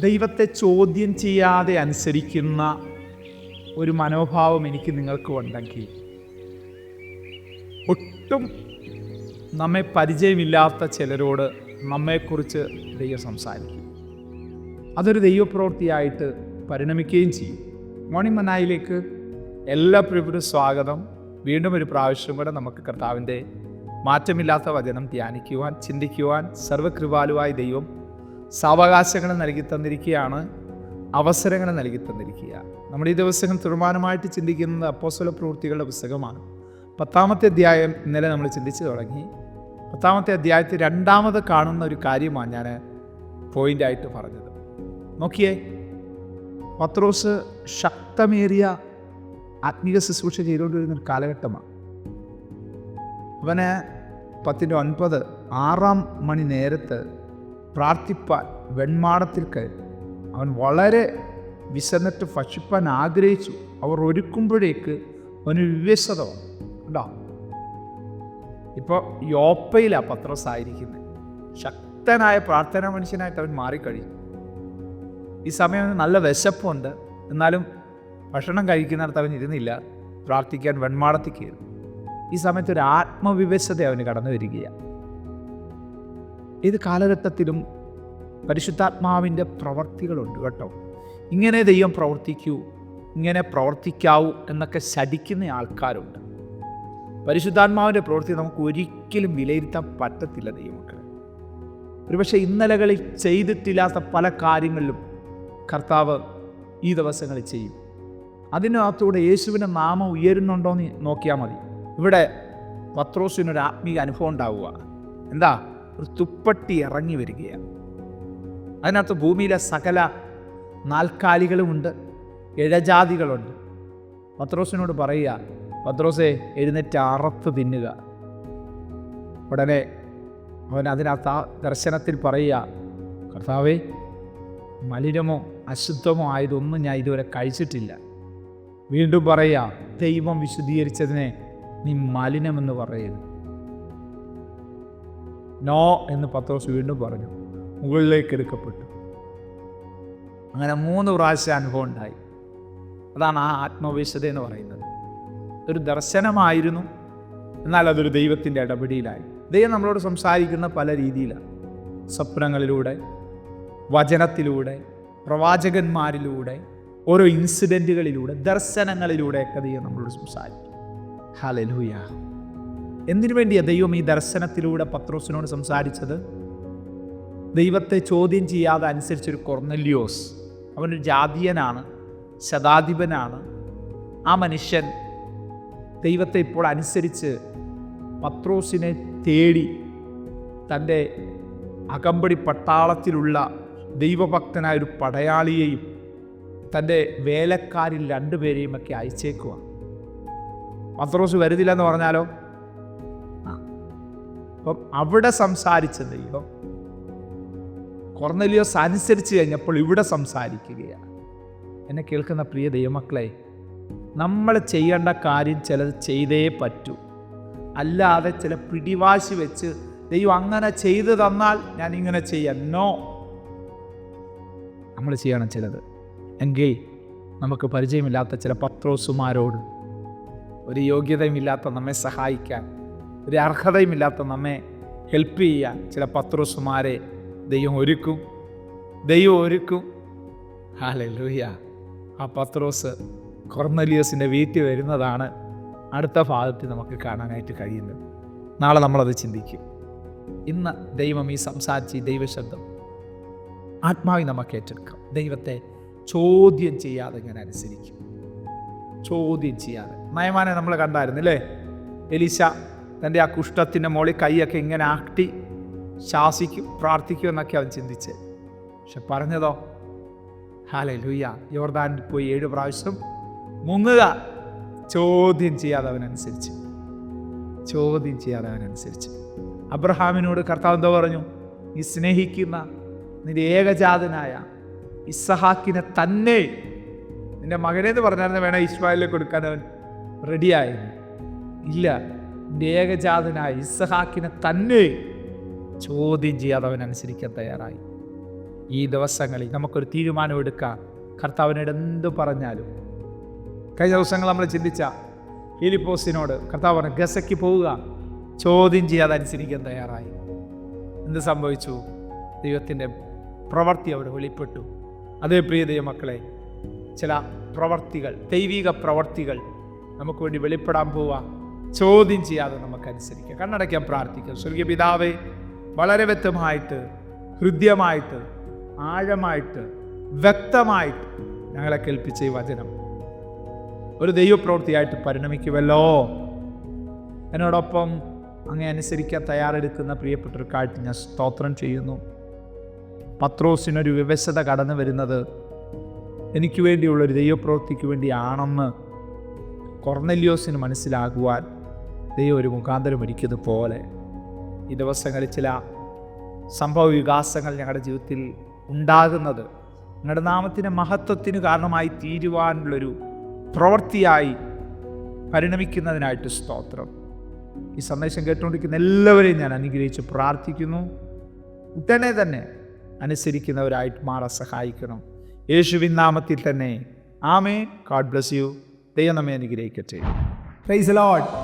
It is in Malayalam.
ദൈവത്തെ ചോദ്യം ചെയ്യാതെ അനുസരിക്കുന്ന ഒരു മനോഭാവം എനിക്ക് നിങ്ങൾക്ക് ഉണ്ടെങ്കിൽ ഒട്ടും നമ്മെ പരിചയമില്ലാത്ത ചിലരോട് നമ്മെക്കുറിച്ച് ദൈവം സംസാരിക്കും. അതൊരു ദൈവപ്രവൃത്തിയായിട്ട് പരിണമിക്കുകയും ചെയ്യും. മോർണിംഗ് മനായിലേക്ക് എല്ലാ പ്രിയപ്പെട്ട സ്വാഗതം. വീണ്ടും ഒരു പ്രാവശ്യം കൂടെ നമുക്ക് കർത്താവിന്റെ മാറ്റമില്ലാത്ത വചനം ധ്യാനിക്കുവാൻ ചിന്തിക്കുവാൻ സർവകൃപാലുവായ ദൈവം സാവകാശങ്ങൾ നൽകി തന്നിരിക്കുകയാണ് അവസരങ്ങൾ നൽകി തന്നിരിക്കുക. നമ്മുടെ ഈ ദിവസം തീർമാനമായിട്ട് ചിന്തിക്കുന്നത് അപ്പോസ്വല പ്രവൃത്തികളുടെ പുസ്തകമാണ്. പത്താമത്തെ അധ്യായം ഇന്നലെ നമ്മൾ ചിന്തിച്ചു തുടങ്ങി. പത്താമത്തെ അധ്യായത്തിൽ രണ്ടാമത് കാണുന്ന ഒരു കാര്യമാണ് ഞാൻ പോയിന്റായിട്ട് പറഞ്ഞത്. നോക്കിയേ പത്രോസ് ശക്തമേറിയ ആത്മീക ശുശ്രൂഷ ചെയ്തുകൊണ്ടിരുന്ന ഒരു കാലഘട്ടമാണ്. അവന് പത്തിന്റെ ഒൻപത് ആറാം മണി നേരത്ത് പ്രാർത്ഥിപ്പാൻ വെൺമാടത്തിൽ കയറി. അവൻ വളരെ വിശന്നിട്ട് ഭക്ഷിപ്പാൻ ആഗ്രഹിച്ചു. അവർ ഒരുക്കുമ്പോഴേക്ക് അവന് വിവശത വന്നു. ഉണ്ടോ ഇപ്പോൾ യോപ്പയിലാണ് പത്രസായിരിക്കുന്നത് ശക്തനായ പ്രാർത്ഥനാ മനുഷ്യനായിട്ട് അവൻ മാറിക്കഴിഞ്ഞു. ഈ സമയം നല്ല വിശപ്പുണ്ട്. എന്നാലും ഭക്ഷണം കഴിക്കുന്നിടത്ത് അവൻ ഇരുന്നില്ല. പ്രാർത്ഥിക്കാൻ വെൺമാടത്തിൽ കയറി. ഈ സമയത്ത് ഒരു ആത്മവിവശത അവന് കടന്നു വരികയാണ്. ഏത് കാലഘട്ടത്തിലും പരിശുദ്ധാത്മാവിന്റെ പ്രവർത്തികളുണ്ട് കേട്ടോ. ഇങ്ങനെ ദൈവം പ്രവർത്തിക്കൂ ഇങ്ങനെ പ്രവർത്തിക്കാവൂ എന്നൊക്കെ ശടിക്കുന്ന ആൾക്കാരുണ്ട്. പരിശുദ്ധാത്മാവിന്റെ പ്രവൃത്തി നമുക്ക് ഒരിക്കലും വിലയിരുത്താൻ പറ്റത്തില്ല ദൈവമക്കളെ. ഒരുപക്ഷെ ഇന്നലകളിൽ ചെയ്തിട്ടില്ലാത്ത പല കാര്യങ്ങളിലും കർത്താവ് ഈ ദിവസങ്ങളിൽ ചെയ്യും. അതിനകത്തൂടെ യേശുവിന്റെ നാമം ഉയരുന്നുണ്ടോ എന്ന് നോക്കിയാൽ മതി. ഇവിടെ പത്രോസിനൊരു ആത്മീയ അനുഭവം ഉണ്ടാവുക. എന്താ? ഒരു തുപ്പട്ടി ഇറങ്ങി വരികയാണ്. അതിനകത്ത് ഭൂമിയിലെ സകല നാൽക്കാലികളുമുണ്ട് ഇഴജാതികളുണ്ട്. പത്രോസിനോട് പറയുക പത്രോസെ എഴുന്നേറ്റ് അറത്ത് തിന്നുക. ഉടനെ അവൻ അതിനകത്ത് ആ ദർശനത്തിൽ പറയുക കർത്താവേ മലിനമോ അശുദ്ധമോ ആയതൊന്നും ഞാൻ ഇതുവരെ കഴിച്ചിട്ടില്ല. വീണ്ടും പറയുക ദൈവം വിശുദ്ധീകരിച്ചതിനെ നീ മലിനമെന്ന് പറയരുത്. നോ എന്ന് പത്രോസ് വീണ്ടും പറഞ്ഞു. മുകളിലേക്ക് എടുക്കപ്പെട്ടു. അങ്ങനെ മൂന്ന് പ്രാവശ്യം അനുഭവം ഉണ്ടായി. അതാണ് ആ ആത്മവിശത എന്ന് പറയുന്നത്. ഒരു ദർശനമായിരുന്നു. എന്നാൽ അതൊരു ദൈവത്തിന്റെ ഇടപെടിയിലായി ദൈവം നമ്മളോട് സംസാരിക്കുന്ന പല രീതിയിലാണ്. സ്വപ്നങ്ങളിലൂടെ വചനത്തിലൂടെ പ്രവാചകന്മാരിലൂടെ ഓരോ ഇൻസിഡന്റുകളിലൂടെ ദർശനങ്ങളിലൂടെയൊക്കെ ദൈവം നമ്മളോട് സംസാരിക്കും. ഹാലലൂയ എന്തിനു വേണ്ടിയാണ് ദൈവം ഈ ദർശനത്തിലൂടെ പത്രോസിനോട് സംസാരിച്ചത്? ദൈവത്തെ ചോദ്യം ചെയ്യാതെ അനുസരിച്ചൊരു കൊർന്നല്യോസ് അവനൊരു ജാതീയനാണ് ശതാധിപനാണ്. ആ മനുഷ്യൻ ദൈവത്തെ ഇപ്പോൾ അനുസരിച്ച് പത്രോസിനെ തേടി തന്റെ അകമ്പടി പട്ടാളത്തിലുള്ള ദൈവഭക്തനായ ഒരു പടയാളിയെയും തന്റെ വേലക്കാരിൽ രണ്ടുപേരെയും ഒക്കെ അയച്ചേക്കുക പത്രോസ് വരുന്നില്ലെന്ന് പറഞ്ഞാലോ. അപ്പം അവിടെ സംസാരിച്ച ദൈവം. കൊർന്നലിയോസ് അനുസരിച്ച് കഴിഞ്ഞപ്പോൾ ഇവിടെ സംസാരിക്കുകയാണ്. എന്നെ കേൾക്കുന്ന പ്രിയ ദൈവമക്കളെ നമ്മൾ ചെയ്യേണ്ട കാര്യം ചിലത് ചെയ്തേ പറ്റൂ. അല്ലാതെ ചില പിടിവാശി വെച്ച് ദൈവം അങ്ങനെ ചെയ്തു തന്നാൽ ഞാൻ ഇങ്ങനെ ചെയ്യാം. നോ നമ്മൾ ചെയ്യണം ചിലത്. എങ്കിൽ നമുക്ക് പരിചയമില്ലാത്ത ചില പത്രോസുമാരോട് ഒരു യോഗ്യതയുമില്ലാത്ത നമ്മെ സഹായിക്കാൻ ഒരു അർഹതയുമില്ലാത്ത നമ്മെ ഹെൽപ്പ് ചെയ്യാൻ ചില പത്രോസുമാരെ ദൈവം ഒരുക്കും. ദൈവം ഒരുക്കും. ഹാലൂയ ആ പത്രോസ് കൊർന്നലിയസിന്റെ വീട്ടിൽ വരുന്നതാണ് അടുത്ത ഭാഗത്ത് നമുക്ക് കാണാനായിട്ട് കഴിയുന്നത്. നാളെ നമ്മളത് ചിന്തിക്കും. ഇന്ന് ദൈവം ഈ സംസാരിച്ച് ദൈവശബ്ദം ആത്മാവി നമുക്ക് ഏറ്റെടുക്കാം ദൈവത്തെ ചോദ്യം ചെയ്യാതെ ഞാൻ അനുസരിക്കും. ചോദ്യം ചെയ്യാതെ. നയമാനെ നമ്മൾ കണ്ടായിരുന്നു അല്ലേ എലീശ തന്റെ ആ കുഷ്ഠത്തിന്റെ മുകളിൽ കൈയൊക്കെ ഇങ്ങനെ ആട്ടി ശാസിക്കും പ്രാർത്ഥിക്കും എന്നൊക്കെ അവൻ ചിന്തിച്ച്. പക്ഷെ പറഞ്ഞതോ? ഹാലേ ലൂയ്യ യോർദാനിൽ പോയി ഏഴ് പ്രാവശ്യം മുങ്ങുക. ചോദ്യം ചെയ്യാതെ അവനനുസരിച്ച്. ചോദ്യം ചെയ്യാതെ അവനനുസരിച്ച്. അബ്രഹാമിനോട് കർത്താവ് എന്തോ പറഞ്ഞു? നീ സ്നേഹിക്കുന്ന നിന്റെ ഏകജാതനായ ഇസഹാക്കിനെ തന്നെ നിന്റെ മകനെന്ന് പറഞ്ഞായിരുന്നു വേണം ഇസ്മായിലിനെ കൊടുക്കാൻ അവൻ റെഡിയായിരുന്നു ഇല്ല. ഏകജാതനായ ഇസഹാക്കിനെ തന്നെ ചോദ്യം ചെയ്യാതെ അവൻ അനുസരിക്കാൻ തയ്യാറായി. ഈ ദിവസങ്ങളിൽ നമുക്കൊരു തീരുമാനം എടുക്കാം. കർത്താവിനോട് എന്ത് പറഞ്ഞാലും. കഴിഞ്ഞ ദിവസങ്ങൾ നമ്മൾ ചിന്തിച്ച ഫിലിപ്പോസിനോട് കർത്താവ് പറഞ്ഞു ഗസയ്ക്ക് പോവുക. ചോദ്യം ചെയ്യാതെ അനുസരിക്കാൻ തയ്യാറായി. എന്ത് സംഭവിച്ചു? ദൈവത്തിന്റെ പ്രവർത്തി അവിടെ വെളിപ്പെട്ടു. അതേ പ്രിയ ദൈവമക്കളെ ചില പ്രവർത്തികൾ ദൈവിക പ്രവർത്തികൾ നമുക്ക് വേണ്ടി വെളിപ്പെടാൻ പോവുക. ചോദ്യം ചെയ്യാതെ നമുക്ക് അനുസരിക്കാം കണ്ണടയ്ക്കാൻ പ്രാർത്ഥിക്കാം. സ്വർഗീയ പിതാവെ വളരെ വ്യക്തമായിട്ട് ഹൃദ്യമായിട്ട് ആഴമായിട്ട് വ്യക്തമായിട്ട് ഞങ്ങളെ കേൾപ്പിച്ച ഈ വചനം ഒരു ദൈവപ്രവൃത്തിയായിട്ട് പരിണമിക്കുമല്ലോ എന്നോടൊപ്പം അങ്ങനെ അനുസരിക്കാൻ തയ്യാറെടുക്കുന്ന പ്രിയപ്പെട്ടവർക്കായിട്ട് ഞാൻ സ്തോത്രം ചെയ്യുന്നു. പത്രോസിനൊരു വിവശത കടന്നു വരുന്നത് എനിക്ക് വേണ്ടിയുള്ള ഒരു ദൈവപ്രവൃത്തിക്ക് വേണ്ടിയാണെന്ന് കൊർണല്യോസിന് മനസ്സിലാകുവാൻ ദൈവം ഒരു മുഖാന്തരം ഒരുക്കിയതുപോലെ ഈ ദിവസങ്ങളിൽ ചില സംഭവ വികാസങ്ങൾ ഞങ്ങളുടെ ജീവിതത്തിൽ ഉണ്ടാകുന്നത്. ഞങ്ങളുടെ നാമത്തിന് മഹത്വത്തിന് കാരണമായി തീരുവാനുള്ളൊരു പ്രവൃത്തിയായി പരിണമിക്കുന്നതിനായിട്ട് സ്തോത്രം. ഈ സന്ദേശം കേട്ടുകൊണ്ടിരിക്കുന്ന എല്ലാവരെയും ഞാൻ അനുഗ്രഹിച്ച് പ്രാർത്ഥിക്കുന്നു. ഉടനെ തന്നെ അനുസരിക്കുന്നവരായിട്ട് മാറാൻ സഹായിക്കണം. യേശുവിൻ നാമത്തിൽ തന്നെ. ആമേ ഗാഡ് ബ്ലസ് യു ദൈവം നമ്മെ അനുഗ്രഹിക്കട്ടെ. Price load